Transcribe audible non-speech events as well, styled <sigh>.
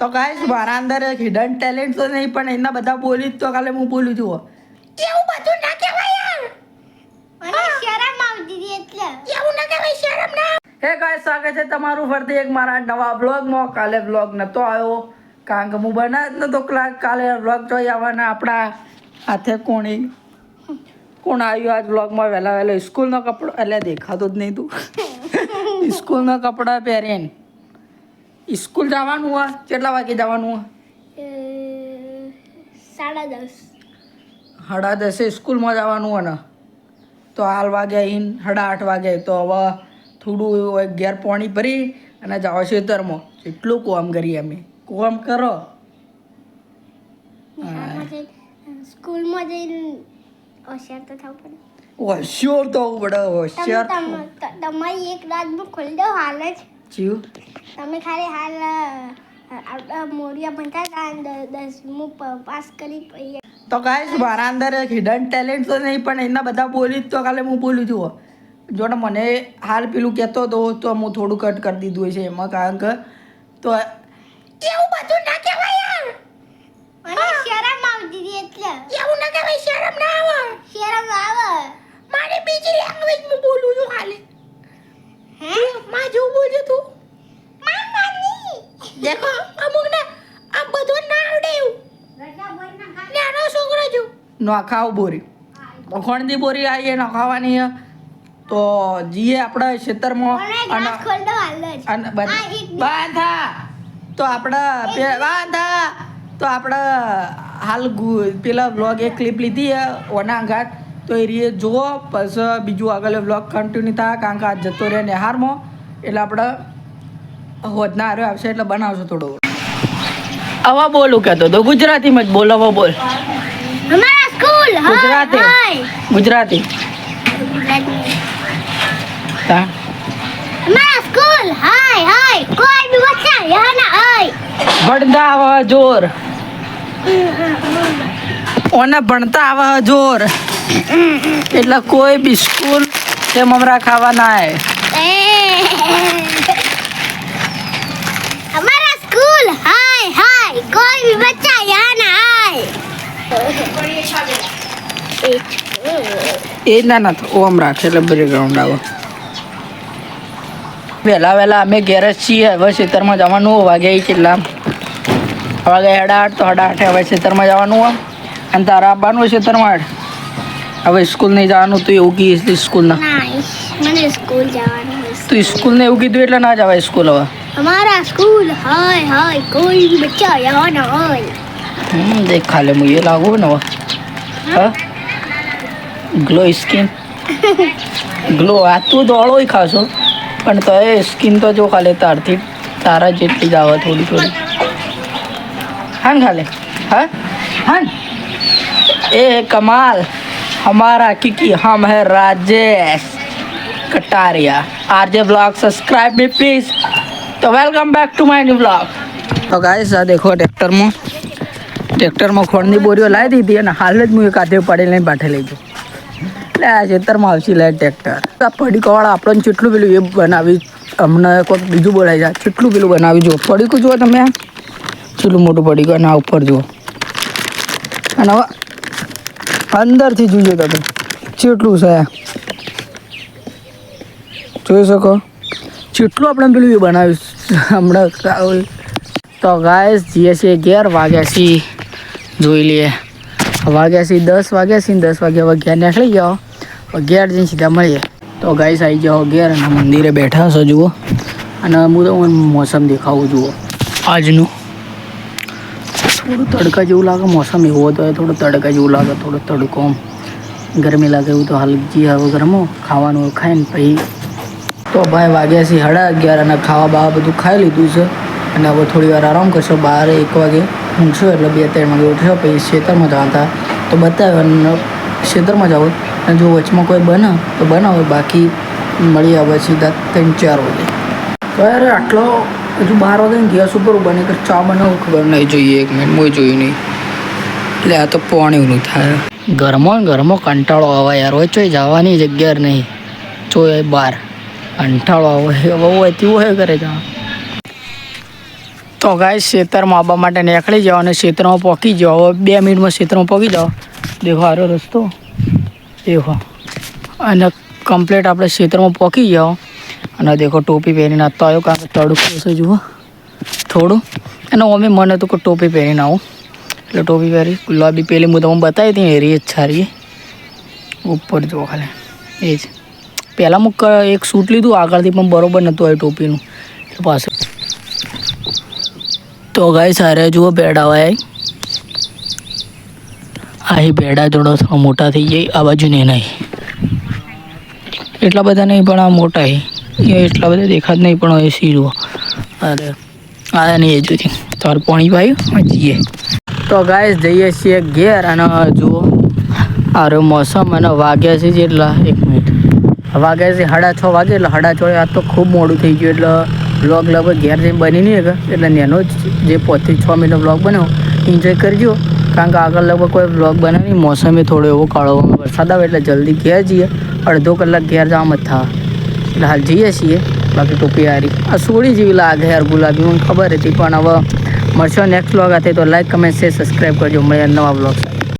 તો ગાઈસ મારા અંદર એક હિડન ટેલેન્ટ તો નહીં પણ એના બધા બોલી જ તો કાલે હું બોલું છું. કેવું બધું ના કહેવાય યાર. શરમ આવતી એટલે. કેવું ના કહેવાય શરમ ના. હે ગાઈસ સ્વાગત છે તમારું ફરતી એક મારા નવા બ્લોગમાં કાલે બ્લોગ નતો આવ્યો. કારણ કે હું બનાવ જ નતો ક્લાસ કાલે બ્લોગ જોઈ આવવાના આપણા હાથે કોણી. કોણ આવ્યું આજ બ્લોગમાં વહેલા વહેલા સ્કૂલનો કપડો એટલે દેખાતો જ નહીં તું. <laughs> <laughs> સ્કૂલના કપડાં પહેરીને. સ્કૂલ જવાનું હોય? કેટલા વાગે જવાનું હોય? સાડા દસ. સાડા દસે સ્કૂલમાં જવાનું હોય ને? તો હાલ વાગે આવીને સાડા આઠ વાગે. તો હવે થોડું ઘેર પાણી ભરી અને જાઓ ખેતરમાં. એટલું કોમ કરીએ અમે. કોમ કરો. સ્કૂલમાં જઈને હોશિયાર તો થવું પડે. હોશિયાર તો પડે હોશિયાર તમારી એક રાત ખોલી દો હાલ જ. જીવ. તમે ખાલી હાલ મોરિયા ભણતા હતા અને દસમું પાસ કરી પછી તો ગાઈસ મારા અંદર એક હિડન ટેલેન્ટ તો નહીં પણ એના બધા બોલી તો કાલે હું બોલું છું. જો ને મને હાલ પેલું કહેતો હતો તો હું થોડું કટ કરી દીધું છે એમાં કારણ કે તો એવું બધું ના કહેવાય યાર. મને શરમ આવતી હતી એટલે. એવું ના કહેવાય શરમ ના આવે. શરમ આવે. મારે બીજી લેંગ્વેજમાં બોલું છું ખાલી હે માં જેવું બોલજો તું મામાની દેખો અમુક ને આ બધું ના આવડે એવું નાનો છોકરો છું નોખાવ બોરી. વખોણની બોરી આવી એ નોખાવાની તો જીએ આપણા ક્ષેત્રમાં અને બાંધા તો આપણા બાંધા. તો આપણા હાલ પેલા વ્લોગ એક ક્લિપ લીધી ઓના ઘાટ તો એ રીએ જુઓ પછી બીજું આગળ વ્લોગ કન્ટિન્યુ થાય કારણ કે આ જતો રહે નિહારમાં એટલે આપણે હોદના હારે આવશે એટલે બનાવશું થોડું. આવા બોલું કહેતો તો ગુજરાતીમાં જ બોલ. આવા બોલ ગુજરાતી. ગુજરાતી. તા મારા સ્કૂલ હાય હાય. કોઈ બી બચ્ચા યહાના હાય. ભણતા આવા જોર. ઓને ભણતા આવા જોર. એટલે કોઈ બી સ્કૂલ તે મમરા ખાવાના હે અમારા સ્કૂલ હાય હાય. કોઈ બી બચ્ચા યહાના હાય. એ ના ના ઓમ રાખે એટલે બ્રેકગ્રાઉન્ડ આવે. વહેલા વહેલા અમે ઘેર છીએ હવે ખેતરમાં જવાનું વાગ્યા કેટલા? વાગે સાડા આઠ તો સાડા આઠે હવે ખેતરમાં જવાનું હોય. અને તારા આવવાનું હોય ખેતરમાં હવે સ્કૂલ નહીં જવાનું તું એવું કહીશ તું સ્કૂલના સ્કૂલ જવાનું તું સ્કૂલ ને એવું કીધું એટલે ના જવાય સ્કૂલ હવે. અમારા સ્કૂલ હાય હાય કોઈ બચ્ચા યાર હોય. હમ દેખાલે મુએ લાગુ ને હવે. હા? ગ્લો સ્કિન ગ્લો આ તું દોડો ખાશો પણ તો એ સ્કિન તો જો ખાલે તારથી તારા જેટલી જ આવે થોડી થોડી હા ને ખાલે હા હા ને? એ કમાલ हमारा क्योंकि हम है Rajesh Kataria RJ blog subscribe me please तो welcome back to my new blog તો ગાઈસ આ દેખો ટ્રેક્ટરમાં ટ્રેક્ટરમાં ખોળની બોરીઓ લાવી દીધી અને હાલ જ હું એક હાથે પાડી લઈને પાઠે લઈ ગયો એટલે આ ખેતરમાં આવશે લે ટ્રેક્ટર. આ પડીકાવાળા આપણને કેટલું પેલું એ બનાવી, અમને કોઈક બીજું બોલાય જાય કેટલું પેલું બનાવી જુઓ. પડીકું જુઓ તમે. કેટલું મોટું પડીકું આ ઉપર જુઓ. અને હવે અંદરથી જોજો તમે. કેટલું છે. જોઈ શકો? જેટલું આપણે પેલું એ બનાવ્યું હમણાં તો ગાય જઈએ છીએ અગિયાર વાગ્યા છીએ જોઈ લઈએ. વાગ્યા છીએ દસ વાગ્યા છીએ દસ વાગ્યા ઘેર નીકળી જાઓ ઘેર જઈને સીધા મળીએ. તો ગાઈસ આવી જાઓ અગિયાર અને મંદિરે બેઠા છો જુઓ. અને હું તો મોસમ દેખાવું, જુઓ. આજનું. થોડું તડકા જેવું લાગે, મોસમ એવો હતો થોડું તડકા જેવું લાગે, થોડો તડકો. ગરમી લાગે એવું તો હાલ જી હવે ગરમો. ખાવાનું ખાઈને પછી. તો ભાઈ વાગ્યા છે સાડા અગિયાર અને ખાવા બાવા બધું ખાઈ લીધું છે. અને હવે થોડી વાર આરામ કરશો, બાર એક વાગે ઊંઘશો એટલે બે ત્રણ વાગે ઉઠશો, પછી ખેતરમાં જતા તો બતાવ્યો અને જ જાઓ અને જો વચમાં કોઈ બને, તો બનાવો. બાકી મળી આવે સીધા ત્રણ ચાર વાગે. તો યાર આટલો હજુ બાર વાગે ગેસ ઉપર બને કે ચા બનાવું ખબર નહીં જોઈએ. એક મિનિટ હું જોયું નહીં. એટલે આ તો પોણીનું થાય. ઘરમાં ને ઘરમાં કંટાળો આવે યાર. હોય ચોય જવાની જગ્યા નહીં. ચોય બહાર કંટાળો આવે. હવે હોય તેવું હોય કરે જા તો ગાય ખેતરમાં આવવા માટે નીકળી જવાનું ખેતરમાં પહોંચી જાઓ. બે મિનિટમાં ખેતરમાં પહોંચી જાઓ. દેખો આરો રસ્તો. દેખો. અને કમ્પ્લીટ આપણે ક્ષેત્રમાં પહોંચી જાઓ અને દેખો ટોપી પહેરીને આ તો આવ્યો કારણ કે તડકો જુઓ. થોડું. અને અમે મને હતું કે ટોપી પહેરીને આવું. એટલે ટોપી પહેરી ગુલાબી પેલી હું તમને બતાવી હતી એ જ સારી ઉપર જુઓ ખાલી. એ જ. પહેલાં હું એક સૂટ લીધું, આગળથી પણ બરોબર નહોતું આવ્યું ટોપીનું. એટલે પાછું. તો ગાય સારે જુઓ બેડા હોય આ બેડા થોડો મોટા થઈ જાય આ બાજુ ને નહીં. એટલા બધા નહીં, પણ આ મોટા એ એટલા બધા દેખાત નહીં, પણ એ સીરો અરે, આ નહીં એ જોતી તાર પાણી પાયું જઈએ. તો ગાય જઈએ છીએ ઘેર, અને જુઓ, આરો મોસમ અને વાગ્યા છે જેટલા, એક મિનિટ. વાગ્યા છે સાડા છ વાગે, એટલે સાડા છ આ તો ખૂબ મોડું થઈ ગયું, એટલે બ્લોગ લગભગ ઘેર જઈને બની નહીં એટલે નેનો જ જે પોતે છ મિનિટનો બ્લોગ બન્યો એન્જોય કરજો. કારણ કે આગળ લગભગ કોઈ બ્લોગ બને નહીં, મોસમે થોડો એવો કાળો વરસાદ આવે એટલે જલ્દી ઘેર જઈએ. અડધો કલાક ઘેર જવા જ થા એટલે હાલ જઈએ છીએ. બાકી ટોપી હારી. આ સોડી જેવી લાગે યાર ગુલાબી, મને ખબર હતી. પણ હવે મળશો નેક્સ્ટ બ્લોગ હાથે તો લાઈક કમેન્ટ શેર સબસ્ક્રાઈબ કરજો. મળ્યા નવા બ્લોગ સાથે.